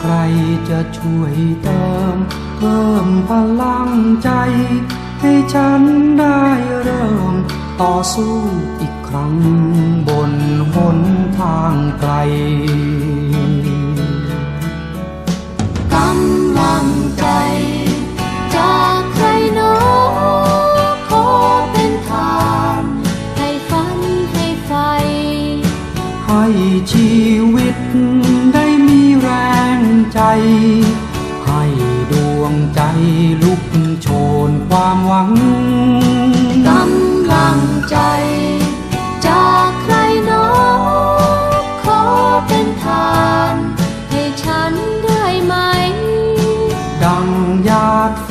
ใครจะช่วยเติม เพิ่มพลังใจ ให้ฉันได้เริ่ม ต่อสู้อีกครั้งบนหนทางไกลกำลังใจจากใครหนอขอเป็นทานให้ฝันให้ไฟ ให้ชีวิตได้มีแรง ใจ ให้ดวงใจลุกโชนความหวังกำลังใจ จากใครหนอขอเป็นทาน ให้ฉันได้ไหม ดังหยาดฝ